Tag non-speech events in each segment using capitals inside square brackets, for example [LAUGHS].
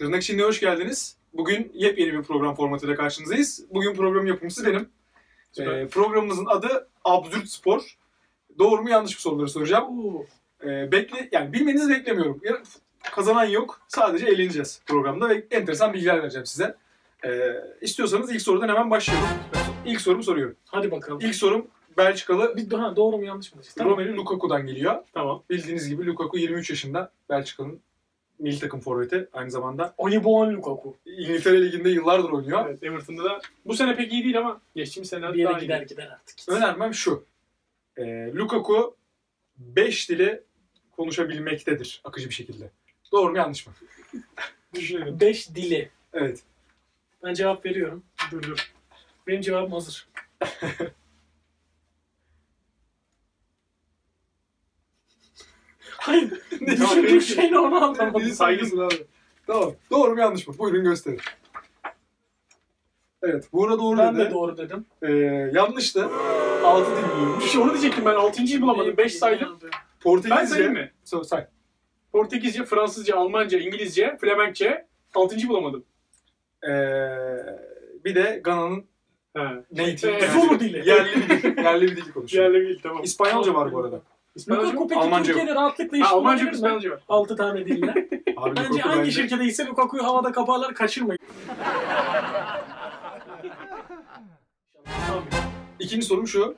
Tırnak içinde hoş geldiniz. Bugün yepyeni bir program formatıyla karşınızdayız. Bugün program yapımcısı benim. Süper. Ee, programımızın adı Absürt Spor. Doğru mu yanlış mı soruları soracağım. Oo. Ee, bekle, yani bilmenizi beklemiyorum. Ya- Kazanan yok. Sadece eğleneceğiz programda ve enteresan bilgiler vereceğim size. Ee, istiyorsanız ilk sorudan hemen başlayalım. İlk sorumu soruyorum. Hadi bakalım. İlk sorum Belçikalı Bir, ha, doğru mu yanlış mı? Tamam. Romelu Lukaku'dan geliyor. Tamam. Bildiğiniz gibi Lukaku 23 yaşında. Belçika'nın milli takım forveti. Aynı zamanda Oyeboğan Lukaku. İngiltere Ligi'nde yıllardır oynuyor. Evet, Everton'da da bu sene pek iyi değil ama geçtiğimiz senelerde Bir yere daha iyi. gider gider artık. Önermem şu. Ee, Lukaku 5 dili konuşabilmektedir akıcı bir şekilde. Doğru mu yanlış mı? [LAUGHS] Düşünelim. 5 dili. Evet. Ben cevap veriyorum. Dur dur. Benim cevabım hazır. [LAUGHS] Hayır. Ne Düşündüğüm peki. şey ne onu anlamadım. Saygısın abi. Tamam. Doğru mu yanlış mı? Buyurun gösterin. Evet. Buğra doğru Ben dedi. de doğru dedim. Ee, yanlıştı. 6 dil biliyormuş. Bir şey onu diyecektim ben 6.'yı bulamadım. 5 saydım. Ben Portekizce. sayayım mı? So, say. Portekizce, Fransızca, Almanca, İngilizce, Flemenkçe. 6.'yı bulamadım. Ee, bir de Gana'nın He. native. Ee, Zulu dili. Yerli bir dil. Yerli bir dil konuşuyor. Yerli değil tamam. İspanyolca var bu arada. İspanyolca? Lukaku peki Almanca Türkiye'de rahatlıkla Ha, iş Almanca bulabilir mi? İspanyolca var. 6 tane dille. [LAUGHS] Abi Bence Lukaku hangi bence- şirkete ise Lukaku'yu havada kaparlar kaçırmayın. [LAUGHS] İkinci sorum şu.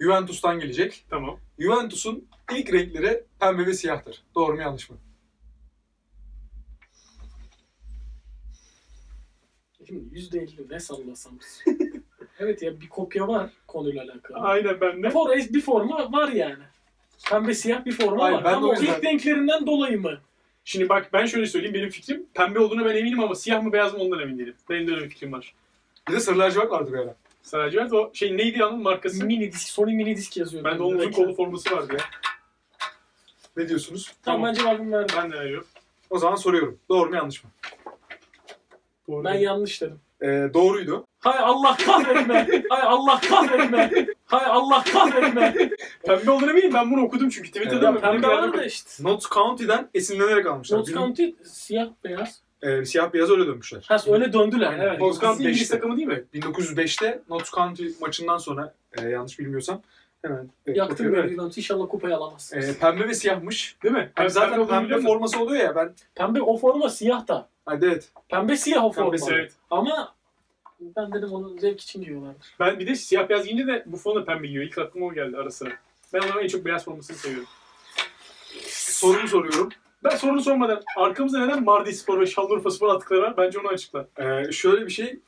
Juventus'tan gelecek. Tamam. Juventus'un ilk renkleri pembe ve siyahtır. Doğru mu yanlış mı? Şimdi %50 ne sallasam. [LAUGHS] evet ya bir kopya var konuyla alakalı. Aynen ben de. For, bir forma var yani. Pembe siyah bir forma Hayır, var. ben de Ama o o yüzden- ilk renklerinden dolayı mı? Şimdi bak ben şöyle söyleyeyim benim fikrim pembe olduğuna ben eminim ama siyah mı beyaz mı ondan emin değilim. Benim de öyle bir fikrim var. Bir de sarı lacivert vardı bir ara. Sadece evet o şey neydi yanın markası? Mini disk, Sony mini disk yazıyor. Ben de onun uzun kollu forması vardı ya. Ne diyorsunuz? Tamam ben cevabımı verdim. Ben de veriyorum. O zaman soruyorum. Doğru mu yanlış mı? Doğru. Ben yanlış dedim. Ee, doğruydu. Hay Allah kahretme. Hay Allah kahretme. Hay Allah kahretme. [LAUGHS] Pembe olduğunu eminim ben bunu okudum çünkü Twitter'da Evet, mı? Pembe var da işte. Notts County'den esinlenerek almışlar. Notts County siyah beyaz. e, siyah beyaz öyle dönmüşler. Ha öyle döndüler. Evet. Notts County İngiliz 1905'te. takımı değil mi? 1905'te Notts County maçından sonra e, yanlış bilmiyorsam hemen e, Yaktım bakıyorum. beni Juventus. İnşallah kupayı alamazsınız. E, pembe ve siyahmış. Değil mi? Yani Ben zaten pembe biliyordum. forması oluyor ya ben. Pembe o forma siyah da. Hadi evet. Pembe siyah o forma. Pembe. Evet. Ama ben dedim onu zevk için giyiyorlardır. Ben bir de siyah beyaz giyince de Buffon da pembe giyiyor. İlk aklıma o geldi ara sıra. Ben ona en çok beyaz formasını seviyorum. Sorumu soruyorum. Ben sorunu sormadan arkamızda neden Mardi Spor ve Şanlıurfa Spor attıkları var? Bence onu açıkla. Ee, şöyle bir şey.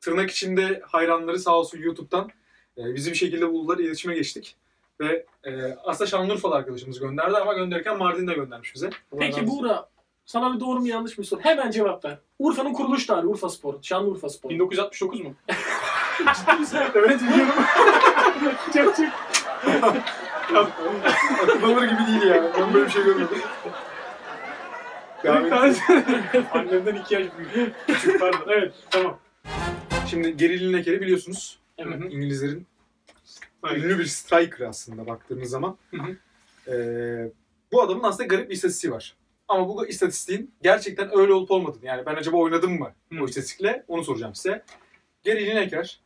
Tırnak içinde hayranları sağ olsun YouTube'dan e, bizi bir şekilde buldular. iletişime geçtik. Ve e, aslında Şanlıurfalı arkadaşımız gönderdi ama gönderirken Mardin de göndermiş bize. Peki. Buğra sana bir doğru mu yanlış mı sor? Hemen cevap ver. Urfa'nın kuruluş tarihi Urfa Spor. Şanlıurfa Spor. 1969 mu? Ciddi [LAUGHS] misin? evet biliyorum. [LAUGHS] çok çok. Akıl alır gibi değil ya. Ben böyle bir şey görmedim. Devam edelim. [LAUGHS] Annemden iki yaş büyük. Küçük pardon. Evet tamam. Şimdi Geri Lineker'i biliyorsunuz. Evet. İngilizlerin Aynen. ünlü bir striker aslında baktığınız zaman. Hı hı. Ee, bu adamın aslında garip bir istatistiği var. Ama bu istatistiğin gerçekten öyle olup olmadığını yani ben acaba oynadım mı Hı. o istatistikle onu soracağım size. Gary Lineker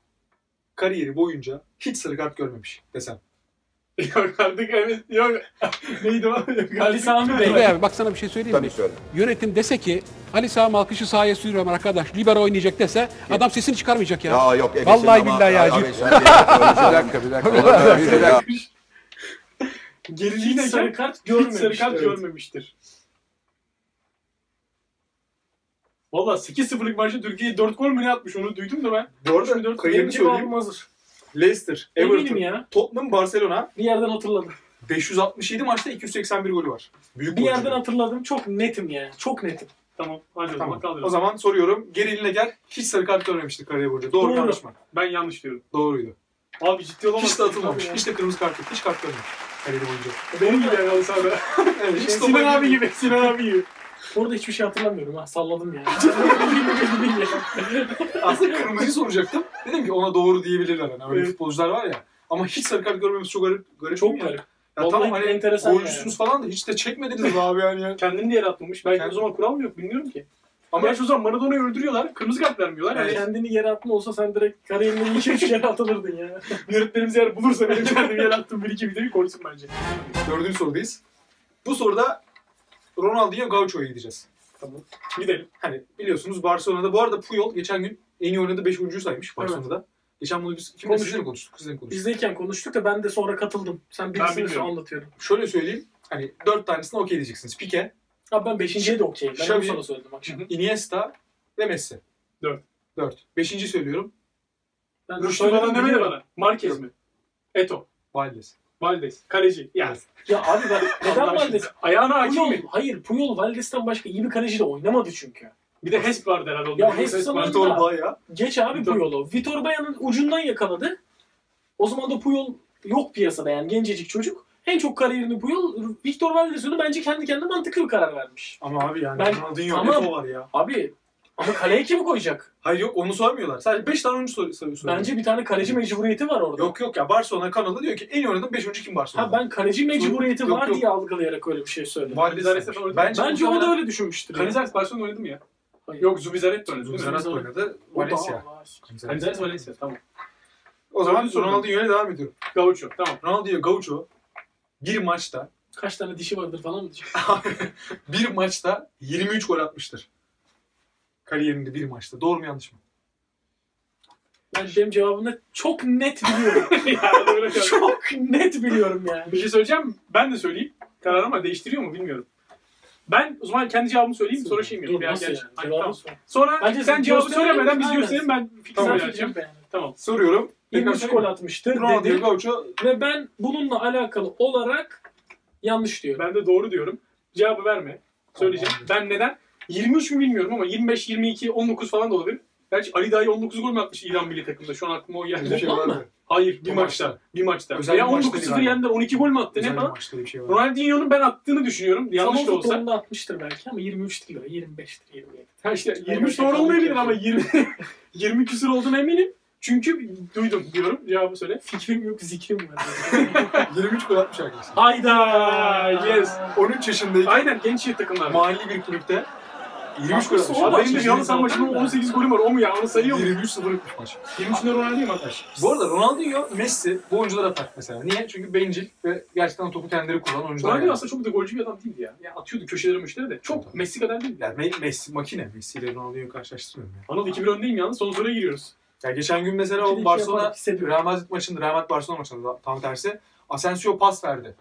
kariyeri boyunca hiç sarı kart görmemiş desem. [LAUGHS] Yok artık evet. Yok. [LAUGHS] Neydi o? Yok Ali. Sami Bey. Turgay abi bak sana bir şey söyleyeyim Tabii mi? söyle. Yönetim dese ki Ali Sami Alkış'ı sahaya sürüyorum arkadaş. Libero oynayacak dese adam sesini çıkarmayacak ya. Ya yok Vallahi ama- billahi ya. Abi sen bir dakika bir dakika. Bir dakika. [LAUGHS] Geriliğine Hiç sarı kart Hiç görmemiş. sarı kart evet. görmemiştir. Valla 8-0'lık maçta Türkiye 4 gol mü ne atmış onu duydum da ben. Bu arada Şimdi dört- kariyerini Benim söyleyeyim. hazır. Leicester, Everton, ya. Tottenham, Barcelona Bir yerden hatırladım. 567 maçta 281 golü var. Büyük Bir golcü. yerden hatırladım. Çok netim yani. Çok netim. Tamam hadi o zaman Tamam. kaldıralım. O zaman soruyorum. Geri Lineker hiç sarı kart görmemiştir kariyer boyunca. Doğru, Doğru. yanlış mı? Ben yanlış diyorum. Doğruydu. Abi ciddi olamazsın. Hiç de atılmamış. Hiç de kırmızı kart yok. Hiç kart görmemiş kariyeri boyunca. Benim gibi. Evet, hiç Sinan abi gibi. Sinan abi gibi. Orada hiçbir şey hatırlamıyorum ha. Salladım yani. [LAUGHS] [LAUGHS] Aslında kırmızıyı soracaktım. Dedim ki ona doğru diyebilirler. Hani öyle Evet. futbolcular var ya. Ama hiç sarı kart görmemiz çok garip. garip Çok değil mi ya? garip. Ya Vallahi tamam hani enteresan golcüsünüz falan da hiç de çekmediniz abi yani ya. [LAUGHS] Kendini de yaratmamış. Belki Kendi- o zaman kural mı yok bilmiyorum ki. Ama gerçi o zaman Maradona'yı öldürüyorlar. Kırmızı kart vermiyorlar. Yani Yani kendini yere atma olsa sen direkt kariyerinde 2-3 kere atılırdın ya. yönetmenimiz eğer bulursa benim kendimi yarattığım bir iki videoyu koysun bence. Dördüncü sorudayız. Bu soruda Ronaldinho Gaucho'ya gideceğiz. Tamam. Gidelim. Hani biliyorsunuz Barcelona'da bu arada Puyol geçen gün en iyi oynadığı 5 oyuncuyu saymış Barcelona'da. Geçen bunu biz kimle konuştuk? Sizle mi konuştuk? Bizdeyken konuştuk da ben de sonra katıldım. Sen birisini bilmiyorum. anlatıyorum. Şöyle söyleyeyim. Hani 4 tanesine okey diyeceksiniz. Pique, Abi ben 5.ye de okeyim. Ben Xavi- sana söyledim akşam. Iniesta ve Messi. Dört. 4. Beşinci söylüyorum. Ben Rüştü falan demedi bana. Marquez mi? Eto. Valdes. Valdes. Kaleci. Ya. Ya abi ben [LAUGHS] neden Valdes? Ayağına hakim Puyol, mi? hayır Puyol Valdes'ten başka iyi bir kaleci de oynamadı çünkü. Bir de Hesp vardı herhalde. onda. Ya Hesp zamanında- Baia. Geç abi Vitor- Puyol'u. Vitor Baya'nın ucundan yakaladı. O zaman da Puyol yok piyasada yani gencecik çocuk. En çok kariyerini Puyol, Victor Valdes'unu bence kendi kendine mantıklı bir karar vermiş. Ama abi yani Ben- Ronaldinho Tamam. Var ya. Abi ama kaleye kim koyacak? Hayır yok onu sormuyorlar. Sadece 5 tane oyuncu sor- sor- soruyor. Bence bir tane kaleci mecburiyeti var orada. Yok yok ya Barcelona kanalı diyor ki en iyi oynadığım 5 oyuncu kim Barcelona'da? Ha ben kaleci mecburiyeti Yok, var yok. diye algılayarak öyle bir şey söyledim. Valdes Zares demiş. oynadı. Bence, Bence o da öyle düşünmüştür. ya. Canizares Barcelona oynadı mı ya? Hayır. Yok Zubizaret de oynadı. değil mi? Oynadı. O da Valencia. var. Canizares Valencia. Tamam. O zaman Dördüncü soru. Ronaldinho'ya devam ediyorum. Gaucho. Tamam. Ronaldinho Gaucho bir maçta Kaç tane dişi vardır falan mı diyecek? [LAUGHS] bir maçta 23 gol atmıştır. Kariyerinde bir maçta. Doğru mu yanlış mı? Ben benim cevabını çok net biliyorum. ya öyle şey. çok net biliyorum yani. Bir şey söyleyeceğim. Ben de söyleyeyim. Karar ama değiştiriyor mu bilmiyorum. Ben o zaman kendi cevabımı söyleyeyim sonra şey mi? Dur nasıl Ya, yani? Cevabı tamam. sor. Sonra Bence sen cevabı söylemeden biz gösterelim ben fikrimi vereceğim. beğen. Tamam. Soruyorum. Tekrar 23 söyleyeyim gol atmıştır dedi. Gaucho Ve ben bununla alakalı olarak yanlış diyorum. Ben de doğru diyorum. Cevabı verme. Söyleyeceğim. Ben neden? 23 mü bilmiyorum ama 25, 22, 19 falan da olabilir. Gerçi Ali Dahi 19 gol mü atmış İran milli takımında? Şu an aklıma o bir geldi. şey Var mı? Hayır, bir maçta. maçta. Bir maçta. Özel ya bir maçta 19-0 değil yendiler, 12 gol mü attı Özel ne bir falan? maçta bir şey var. Ronaldinho'nun ben attığını düşünüyorum. Yanlış da olsa. futbolunda atmıştır belki ama 23 değil o. 25'tir 27. Ha işte Ben 23 böyle doğru olmayabilir ama 20 20 [LAUGHS] küsur olduğuna eminim. Çünkü duydum diyorum. Cevabı söyle. Fikrim yok, zikrim var. [LAUGHS] 23 gol atmış arkadaşlar. Hayda! Yes. 13 yaşındayken Aynen genç takımlar. mahalli bir kulüpte 23 gol atmış. da benim de yanlış zaten maçımın de. 18 golüm var. O mu ya? Onu sayıyor mu? 23-0 bitmiş maç. 23'ünde Ronaldinho mu atmış? Bu arada Ronaldinho, Messi bu oyuncular atar mesela. Niye? Çünkü bencil ve gerçekten topu kendileri kullanan oyuncular. Ronaldinho Yani. aslında çok da golcü bir adam değildi ya. ya atıyordu köşelere müşteri de. Çok. Messi kadar değil. Yani Me- Messi makine. Messi ile Ronaldinho'yu karşılaştırmıyorum ya. Anıl 2-1 öndeyim yalnız. Son soruya giriyoruz. Ya geçen gün mesela o iki Barcelona. Real Madrid maçında, Real Madrid Barcelona maçında tam tersi. Asensio pas verdi.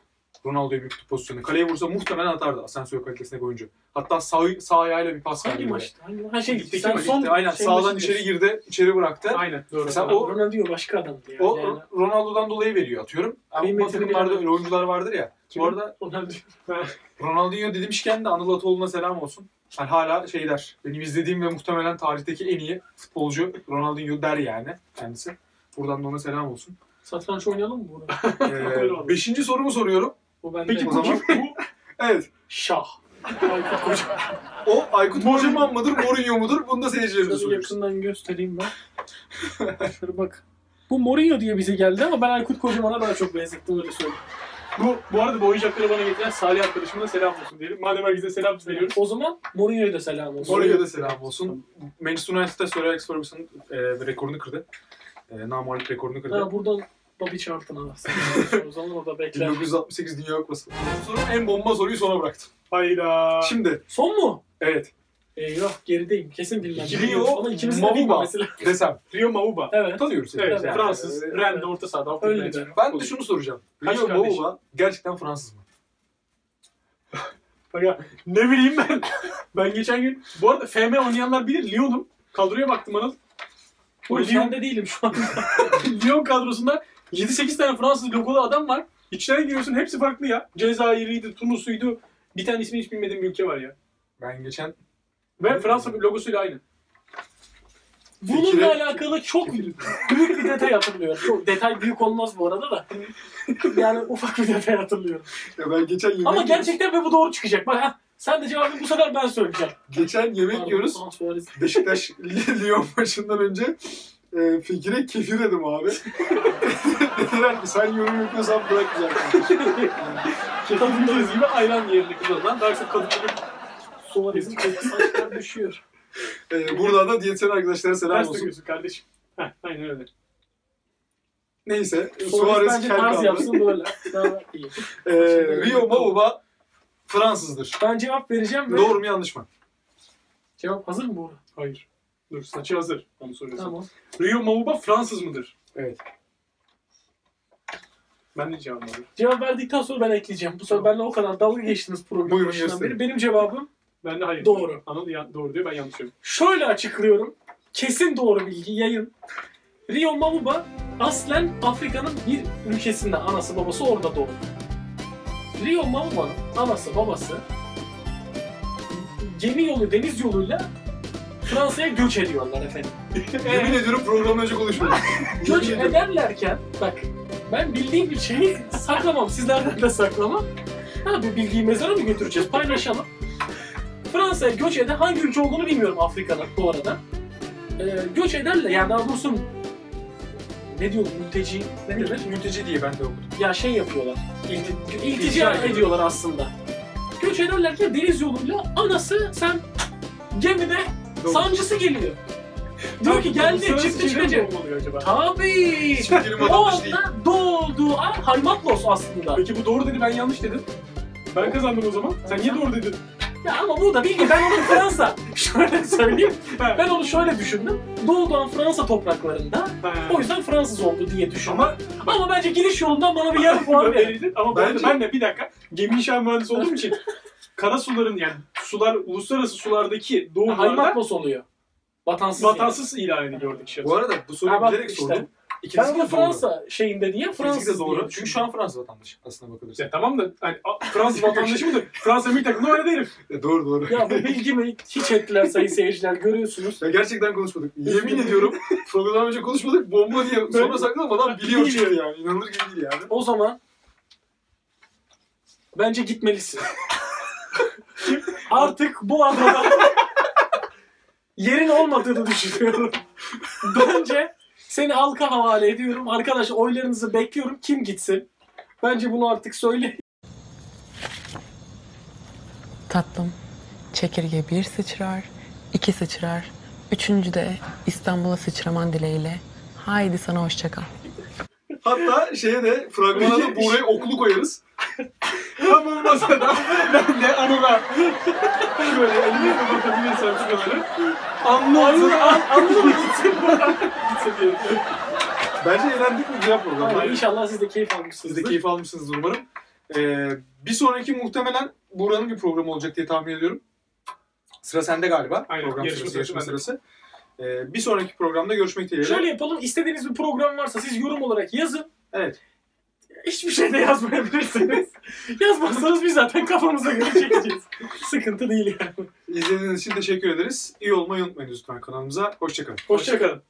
Ronaldo'ya bir pozisyonu. Kaleye vursa muhtemelen atardı Asensio kalitesindeki oyuncu. Hatta sağ, sağ ayağıyla bir pas Hangi verdi. maçta? Hangi Ha şey Ligdeki sen son aynen şey sağdan içeri girdi, içeri bıraktı. Aynen. Doğru. Mesela o- Ronaldinho başka adamdı ya. O yani. Ronaldo'dan dolayı veriyor atıyorum. Ama bu takımlarda öyle oyuncular vardır ya. Kim? Bu arada Ronaldinho. [LAUGHS] Ronaldinho demişken de Anıl Atoğlu'na selam olsun. Yani hala şey der. Benim izlediğim ve muhtemelen tarihteki en iyi futbolcu Ronaldinho der yani kendisi. Buradan da ona selam olsun. Satranç oynayalım mı bunu? [LAUGHS] Ee, beşinci sorumu soruyorum. Bu bende. Peki O zaman bu [LAUGHS] evet. Şah. Aykut Koca. O Aykut Kocaman mıdır, Mourinho mudur? Bunu da seyircilerimize Şöyle soruyoruz. yakından göstereyim ben. Şöyle bak. Bu Mourinho diye bize geldi ama ben Aykut Kocaman'a daha çok benzettim öyle söyleyeyim. Bu, bu arada bu oyuncakları bana getiren Salih arkadaşıma da selam olsun diyelim. Madem herkese selam veriyoruz. O zaman Mourinho'ya da selam olsun. Mourinho'ya da selam olsun. Manchester United'da Sir Alex Ferguson e, rekorunu kırdı. E, namalip rekorunu kırdı. Ha buradan Bobby Charlton'a O zaman o da bekler. 1968 Dünya Kupası. Soru en bomba soruyu sona bıraktım. Hayda. Şimdi Son mu? evet Eyvah gerideyim. Kesin bilmem. Rio Ama ikimizin de lazım. desem Rio Mauba. Evet. tanıyoruz. Evet, yani. Fransız. E, Rennes orta sahada. Avrupa Öyle de. Ben de şunu soracağım. Kaç Rio? Mauba gerçekten Fransız mı? Bak ya, ne bileyim ben. ben geçen gün bu arada FM oynayanlar bilir Lyon'um. Kadroya baktım Anıl. O Lyon, değilim şu anda. [LAUGHS] Lyon kadrosunda 7-8 tane Fransız logolu adam var. İçlerine giriyorsun hepsi farklı ya. Cezayir'iydi, Tunus'uydu. Bir tane ismini hiç bilmediğim bir ülke var ya. Ben geçen Ve Fransa logosuyla aynı. Bununla Fikri- alakalı çok büyük bir detay hatırlıyorum. Çok detay büyük olmaz bu arada da. Yani ufak bir detay hatırlıyorum. ya ben geçen yemek Ama yiyoruz. gerçekten ve bu doğru çıkacak. Bak ha, sen de cevabı bu sefer ben söyleyeceğim. Geçen yemek yiyoruz. Pardon, Suarez. Beşiktaş Lyon maçından önce e, Fikir'e kefir dedim abi. Eren sen yorum yapıyorsan bırak güzel kardeşim. Kadınlarız gibi ayran yerine kullanılan daha çok kadınların Suarez'in kötü saçlar düşüyor. Ee, buradan da diyetisyen arkadaşlara selam ters olsun. takıyorsun kardeşim. Heh, aynen öyle. Neyse. Suarez kel kaldı. yapsın böyle. Daha iyi. [LAUGHS] Ee, Rio Mauba Fransızdır. Ben cevap vereceğim ve... Doğru mu yanlış mı? Cevap hazır mı bu? Hayır. Dur saçı hazır. Onu soruyorsun. Tamam. Rio Mauba Fransız mıdır? Evet. Ben de cevabım var. Cevap verdikten sonra ben ekleyeceğim. Bu sefer benimle o kadar dalga geçtiniz programın Buyurun, başından gösterin. beri. Benim cevabım Ben de hayır. Doğru. Anıl ya, doğru diyor ben yanlış diyorum. şöyle açıklıyorum. Kesin doğru bilgi yayın. Rio Mauba aslen Afrika'nın bir ülkesinde anası babası orada doğdu. Rio Mauba'nın anası babası gemi yolu deniz yoluyla Fransa'ya göç ediyorlar efendim. [LAUGHS] Yemin ediyorum programdan önce. [LAUGHS] Göç ederlerken bak ben bildiğim bir şeyi saklamam. Sizlerden de saklamam. Ha bu bilgiyi mezara mı götüreceğiz? Paylaşalım. Fransa'ya göç eden hangi ülke olduğunu bilmiyorum Afrika'da bu arada. Ee, göç ederler yani daha doğrusu ne diyor mülteci ne denir? Mülteci diye ben de okudum. Ya şey yapıyorlar. İlti- İltica ediyorlar aslında. Göç ederlerken deniz yoluyla anası sen gemide. Sancısı geliyor. Diyor ki geldi çıktı çıkacak. Tabii. O adanmış değil. anda doğduğu an Haymatlos aslında. Peki bu doğru dedi ben yanlış dedim. Ben kazandım o zaman. Sen niye doğru dedin? Ya ama bu da bilgi. Ben onu Fransa. [LAUGHS] şöyle söyleyeyim. Ben onu şöyle düşündüm. Doğduğu an Fransa topraklarında. Ha. O yüzden Fransız oldu diye düşündüm. Ama Ama, bence giriş yolundan bana bir yarım puan verin. Verirdin ama Bence- ben de bir dakika gemi inşaat mühendisi olduğum için kara suların yani sular uluslararası sulardaki doğumlarda Haymatlos oluyor. Vatansız. vatansız ilan ediliyordu kişi. bu arada bu soruyu Ha, bak bilerek işte. sordum. İkisi Ben de. Fransa şeyinde diye İkisi Fransız de doğru. diye Çünkü şu an Fransız vatandaşı aslına bakılırsa. Ya tamam da hani, a- Fransız vatandaşı mıdır? [LAUGHS] Fransa milli takımda oynadı herif. E, doğru doğru. Ya bu bilgimi hiç ettiler sayın seyirciler görüyorsunuz. Ya gerçekten konuşmadık. Yemin ediyorum programdan önce konuşmadık. Bomba diye sonra sakladım adam biliyor Biliyor. çünkü yani. İnanılır gibi değil yani. O zaman bence gitmelisin. [LAUGHS] Artık bu adada yerin olmadığını düşünüyorum. Bence seni halka havale ediyorum. Arkadaşlar oylarınızı bekliyorum. Kim gitsin? Bence bunu artık söyle. Tatlım, çekirge bir sıçrar, iki sıçrar, üçüncü de İstanbul'a sıçraman dileğiyle. Haydi sana hoşça kal. Hatta şeye de fragmana da Buğra'ya okulu koyarız. Tam olmasa da ben de Anıl'a şöyle elimi kapatabilirsem şuraları. Anlı Anladın mı gitsin? Gitse diyelim. Bence eğlendik mi güzel program. Ama inşallah siz de keyif Siz almışsınızdır. de keyif almışsınızdır umarım. Ee, bir sonraki muhtemelen Buğra'nın bir programı olacak diye tahmin ediyorum. Sıra sende galiba. Aynen, Program yarışma sırası, yarışma sırası. Ee, bir sonraki programda görüşmek dileğiyle. Şöyle yapalım. istediğiniz bir program varsa siz yorum olarak yazın. Evet. Hiçbir şey de yazmayabilirsiniz. [LAUGHS] Yazmazsanız biz zaten kafamıza göre çekeceğiz. Sıkıntı değil yani. İzlediğiniz için teşekkür ederiz. İyi olmayı unutmayın lütfen kanalımıza. Hoşçakalın. Hoşçakalın.